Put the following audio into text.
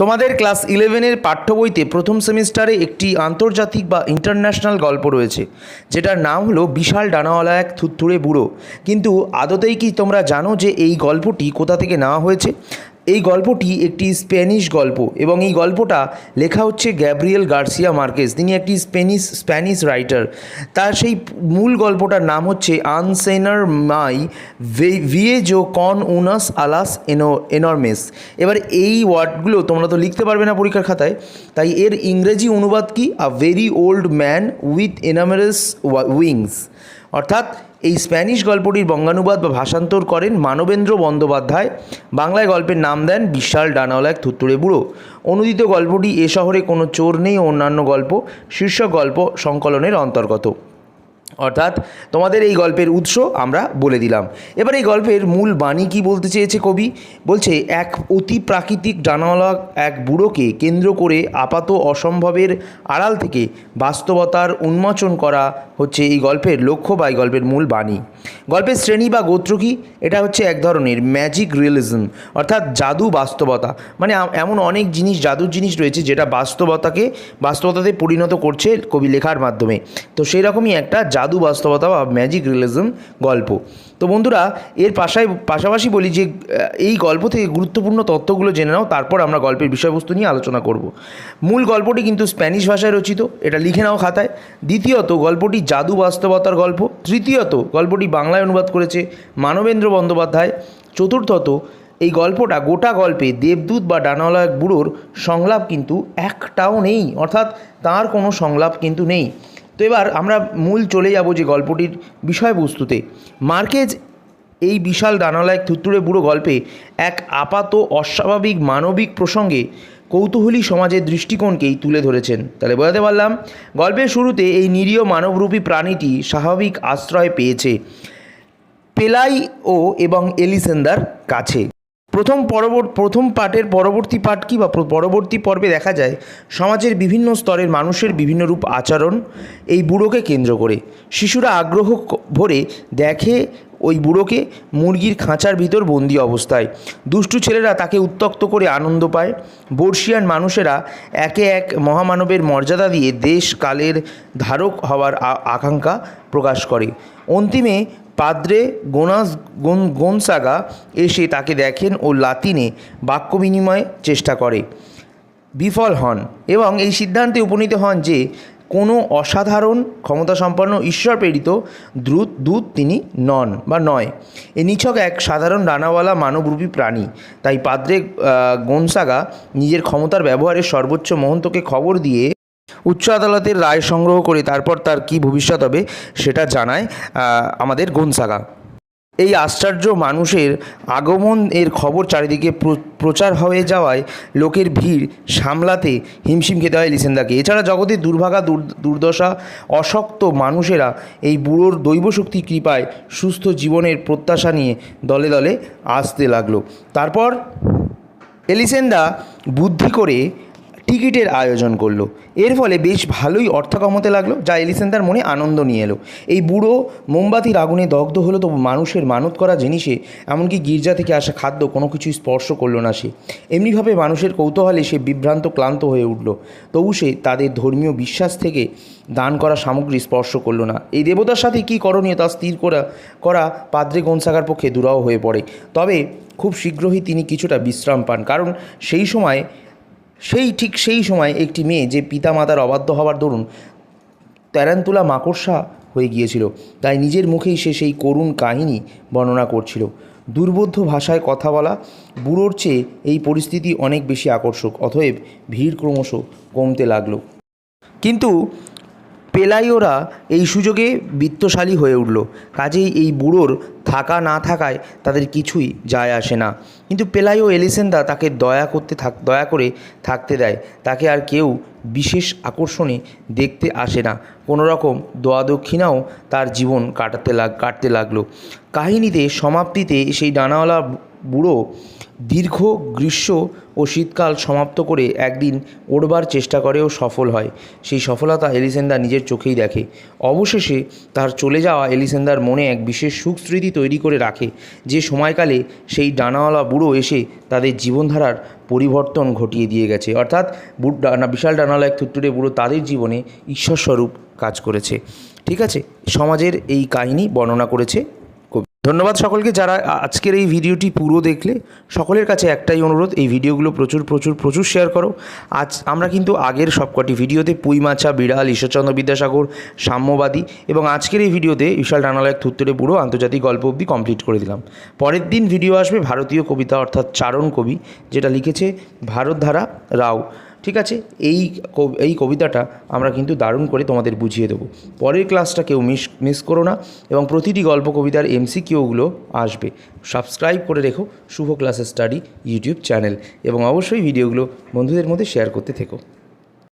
তোমাদের ক্লাস ইলেভেনের পাঠ্য বইতে প্রথম সেমিস্টারে একটি আন্তর্জাতিক বা ইন্টারন্যাশনাল গল্প রয়েছে, যেটার নাম হলো বিশাল ডানাওয়ালা এক থুত্থুড়ে বুড়ো। কিন্তু আদতেই কি তোমরা জানো যে এই গল্পটি কোথা থেকে নেওয়া হয়েছে? এই গল্পটি একটি স্প্যানিশ গল্প এবং এই গল্পটা লেখা হচ্ছে গ্যাব্রিয়েল গার্সিয়া মার্কেস, তিনি একটি স্পেনিশ স্প্যানিশ রাইটার। তার সেই মূল গল্পটার নাম হচ্ছে আনসেনার মাই ভিয়েজো কন উনাস আলাস এনো, এনরমেস। এবার এই ওয়ার্ডগুলো তোমরা তো লিখতে পারবে না পরীক্ষার খাতায়। তাই এর ইংরেজি অনুবাদ কি? A very old man with enormous wings অর্থাৎ এই স্প্যানিশ গল্পটির বঙ্গানুবাদ বা ভাষান্তর করেন মানবেন্দ্র বন্দ্যোপাধ্যায়। বাংলায় গল্পের নাম দেন বিশাল ডানাওয়ালা এক থুত্তুড়ে বুড়ো। অনুদিত গল্পটি এ শহরে কোনো চোর নেই অন্যান্য গল্প, শীর্ষক গল্প সংকলনের অন্তর্গত। অর্থাৎ তোমাদের এই গল্পের উৎস আমরা বলে দিলাম। এবার এই গল্পের মূল বাণী কি বলতে চেয়েছে কবি? বলছে, এক অতি প্রাকৃতিক ডানাওয়ালা এক বুড়োকে কেন্দ্র করে আপাত অসম্ভবের আড়াল থেকে বাস্তবতার উন্মোচন করা হচ্ছে এই গল্পের লক্ষ্য বা এই গল্পের মূল বাণী। গল্পের শ্রেণি বা গোত্র কি? এটা হচ্ছে এক ধরনের ম্যাজিক রিয়েলিজম অর্থাৎ জাদু বাস্তবতা। মানে এমন অনেক জিনিস, জাদুর জিনিস রয়েছে যেটা বাস্তবতাকে, বাস্তবতাতে পরিণত করছে কবি লেখার মাধ্যমে। তো সেই রকমই একটা জাদু বাস্তবতা বা ম্যাজিক রিয়েলিজম গল্প। তো বন্ধুরা, এর পাশায় পাশাপাশি বলি যে এই গল্প থেকে গুরুত্বপূর্ণ তথ্যগুলো জেনে নাও, তারপর আমরা গল্পের বিষয়বস্তু নিয়ে আলোচনা করব। মূল গল্পটি কিন্তু স্প্যানিশ ভাষায় রচিত, এটা লিখে নাও খাতায়। দ্বিতীয়ত, গল্পটি জাদু বাস্তবতার গল্প। তৃতীয়ত, গল্পটি বাংলায় অনুবাদ করেছে মানবেন্দ্র বন্দ্যোপাধ্যায়। চতুর্থত, এই গল্পটা গোটা গল্পে দেবদূত বা ডানাওয়ালা এক বুড়োর সংলাপ কিন্তু একটাও নেই, অর্থাৎ তার কোনো সংলাপ কিন্তু নেই। তো এবার আমরা মূল চলে যাব যে গল্পটির বিষয়বস্তুতে। মার্কেজ এই বিশাল ডানাওয়ালা এক থুত্তুড়ে বুড়ো গল্পে এক আপাত অস্বাভাবিক মানবিক প্রসঙ্গে কৌতূহলী সমাজের দৃষ্টিকোণকেই তুলে ধরেছেন। তাহলে বোঝাতে পারলাম, গল্পের শুরুতে এই নিরীহ মানবরূপী প্রাণীটি স্বাভাবিক আশ্রয় পেয়েছে পেলাই ও এবং এলিসেন্দার কাছে। প্রথম পরবর্তী প্রথম পাঠের পরবর্তী পাঠ কি বা পরবর্তী পর্বে দেখা যায়, সমাজের বিভিন্ন স্তরের মানুষের বিভিন্ন রূপ আচরণ, এই বুড়োকে কেন্দ্র করে। শিশুরা আগ্রহ ভরে দেখে ওই বুড়োকে মুরগির খাঁচার ভিতর বন্দি অবস্থায়। দুষ্টু ছেলেরা তাকে উত্তক্ত করে আনন্দ পায়। বর্ষিয়ান মানুষেরা একে এক মহামানবের মর্যাদা দিয়ে দেশ কালের ধারক হওয়ার আকাঙ্ক্ষা প্রকাশ করে। অন্তিমে পাদ্রে গোনাস গোন গোনসাগা এসে তাকে দেখেন ও লাতিনে বাক্য বিনিময় চেষ্টা করে। বিফল হন এবং এই সিদ্ধান্তে উপনীত হন যে কোনো অসাধারণ, ক্ষমতাসম্পন্ন ঈশ্বর প্রেরিত দ্রুত, দূত তিনি নন বা নয়। এ নিছক এক সাধারণ রানাওয়ালা মানবরূপী প্রাণী। তাই পাদ্রে গোনসাগা নিজের ক্ষমতার ব্যবহারের সর্বোচ্চ মহন্তকে খবর দিয়ে উচ্চ আদালতের রায় সংগ্রহ করে তারপর তার কি ভবিষ্যৎ হবে সেটা জানায় আমাদের গোনসাগা এই আশ্চর্য মানুষের আগমন এর খবর চারিদিকে প্র- প্রচার হয়ে যাওয়ায় লোকের ভিড় সামলাতে হিমশিম খেতে হয় লিসেন্দাকে। এছাড়া জগতের দুর্ভাগা দুর্দশা, অশক্ত মানুষেরা এই বুড়োর দৈবশক্তি কৃপায় সুস্থ জীবনের প্রত্যাশা নিয়ে দলে দলে আসতে লাগল। তারপর এলিসেন্দা বুদ্ধি করে টিকিটের আয়োজন করল। এর ফলে বেশ ভালোই অর্থ কামাতে লাগল, যা এলিসেন্দার মনে আনন্দ নিয়ে এলো। এই বুড়ো মোমবাতির আগুনে দগ্ধ হলো তবু মানুষের মানত করা জিনিসে, এমনকি গির্জা থেকে আসা খাদ্য কোনো কিছুই স্পর্শ করল না সে। এমনিভাবে মানুষের কৌতূহলে সে বিভ্রান্ত, ক্লান্ত হয়ে উঠল। তবু সে তাদের ধর্মীয় বিশ্বাস থেকে দান করা সামগ্রী স্পর্শ করল না। এই দেবতার সাথে কী করণীয় তা স্থির করা করা পাদ্রে গোনসাগার পক্ষে দুরাহ হয়ে পড়ে। তবে খুব শীঘ্রই তিনি কিছুটা বিশ্রাম পান, কারণ সেই সময় সেই ঠিক সেই সময় একটি মেয়ে যে পিতা মাতার অবাধ্য হবার দরুন ত্যারান্তুলা মাকড়সা হয়ে গিয়েছিল। তাই নিজের মুখেই সে সেই করুণ কাহিনী বর্ণনা করছিল। দুর্বোধ্য ভাষায় কথা বলা বুড়োর চেয়ে এই পরিস্থিতি অনেক বেশি আকর্ষক, অতএব ভিড় ক্রমশ কমতে লাগল। কিন্তু পেলাইওরা এই সুযোগে বিত্তশালী হয়ে উঠল। কাজেই এই বুড়োর থাকা না থাকায় তাদের কিছুই যায় আসে না। কিন্তু পেলাইও এলিসেন্দা তাকে দয়া করতে থাক, দয়া করে থাকতে দেয়। তাকে আর কেউ বিশেষ আকর্ষণে দেখতে আসে না। কোনো রকম দোয়া দক্ষিণাও তার জীবন কাটাতে লাগ, কাটতে লাগল। কাহিনীতে, সমাপ্তিতে সেই ডানাওয়ালা বুড়ো দীর্ঘ গ্রীষ্ম ও শীতকাল সমাপ্ত করে একদিন ওড়বার চেষ্টা করে ও সফল হয়। সেই সফলতা এলিসেন্দা নিজের চোখেই দেখে। অবশেষে তার চলে যাওয়া এলিসেন্দার মনে এক বিশেষ সুখ স্মৃতি তৈরি করে রাখে। যে সময়কালে সেই ডানাওয়ালা বুড়ো এসে তাদের জীবনধারার পরিবর্তন ঘটিয়ে দিয়ে গেছে। অর্থাৎ বিশাল ডানাওয়ালা এক থুত্তুরে বুড়ো তাদের জীবনে ঈশ্বরস্বরূপ কাজ করেছে। ঠিক আছে? সমাজের এই কাহিনী বর্ণনা করেছে ধন্যবাদ সকলকে যারা আজকের এই ভিডিওটি পুরো দেখলে। সকলের কাছে একটাই অনুরোধ, এই ভিডিওগুলো প্রচুর প্রচুর প্রচুর শেয়ার করো। আজ আমরা কিন্তু আগের সবকটি ভিডিওতে পুঁই মাছা, বিড়াল, ঈশ্বরচন্দ্র বিদ্যাসাগর, সাম্যবাদী এবং আজকের এই ভিডিওতে বিশাল ডানালা থুত্তরে বুড়ো আন্তর্জাতিক গল্প অবধি কমপ্লিট করে দিলাম। পরের দিন ভিডিও আসবে ভারতীয় কবিতা অর্থাৎ চারণ কবি, যেটা লিখেছে ভারতধারা রাও। ঠিক আছে? এই এই কবিতাটা আমরা কিন্তু দারুণ করে তোমাদের বুঝিয়ে দেবো। পরের ক্লাসটা কেউ মিস মিস করো না এবং প্রতিটি গল্প কবিতার এমসি কিউগুলো আসবে। সাবস্ক্রাইব করে রেখো শুভ ক্লাসের স্টাডি ইউটিউব চ্যানেল এবং অবশ্যই ভিডিওগুলো বন্ধুদের মধ্যে শেয়ার করতে থেকো।